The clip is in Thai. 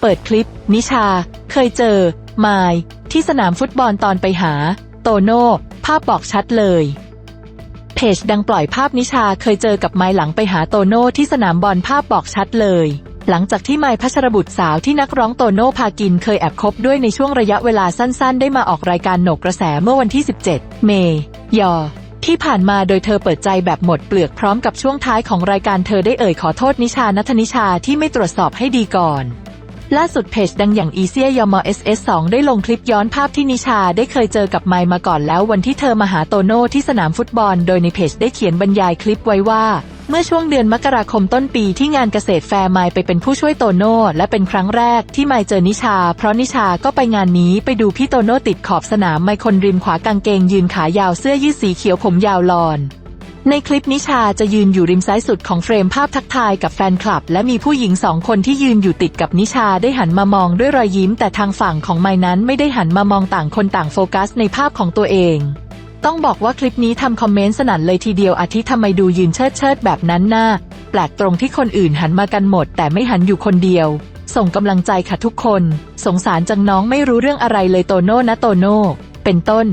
เปิดคลิป นิชา เคยเจอ มาย ที่สนามฟุตบอลตอนไปหา โตโน่ ภาพบอกชัดเลย เพจดังปล่อยภาพนิชาเคยเจอกับไมล์หลังไปหาโตโน่ที่สนามบอลภาพบอกชัดเลย หลังจากที่ไมล์พัชรบุตรสาวที่นักร้องโตโน่พากินเคยแอบคบด้วยในช่วงระยะเวลาสั้นๆ ได้มาออกรายการโหนกกระแสเมื่อวันที่ 17 เมยอที่ผ่านมาโดยเธอเปิดใจแบบหมดเปลือกพร้อมกับช่วงท้ายของรายการเธอได้เอ่ยขอโทษนิชานัทนิชาที่ไม่ตรวจสอบให้ดีก่อน ล่าสุดเพจดังอย่างอีเซียยมอ SS2 ได้ลงคลิปย้อนภาพที่นิชาได้เคยเจอกับไมมาก่อนแล้ววันที่เธอมาหาโตโน่ที่สนามฟุตบอล โดยในเพจได้เขียนบรรยายคลิปไว้ว่า เมื่อช่วงเดือนมกราคมต้นปีที่งานเกษตรแฟร์ไมไปเป็นผู้ช่วยโตโน่และเป็นครั้งแรกที่ไมเจอนิชา เพราะนิชาก็ไปงานนี้ไปดูพี่โตโน่ติดขอบสนามไมค์คนริมขวากางเกงยืนขายาวเสื้อยืดสีเขียวผมยาวลอน ในคลิปนิชาจะยืนอยู่ริมซ้ายสุดของเฟรมภาพทักทายกับแฟนคลับ และมีผู้หญิงสองคนที่ยืนอยู่ติดกับนิชาได้หันมามองด้วยรอยยิ้ม แต่ทางฝั่งของไมนั้นไม่ได้หันมามองต่างคนต่างโฟกัสในภาพของตัวเอง ต้องบอกว่าคลิปนี้ทำคอมเมนต์สนั่นเลยทีเดียวอาทิทำไมดูยืนเชิดเชิดแบบนั้นน่าแปลกตรงที่คนอื่นหันมากันหมด แต่ไม่หันอยู่คนเดียว ส่งกำลังใจค่ะทุกคน สงสารจังน้องไม่รู้เรื่องอะไรเลยโตโน่นะโตโน่เป็นต้น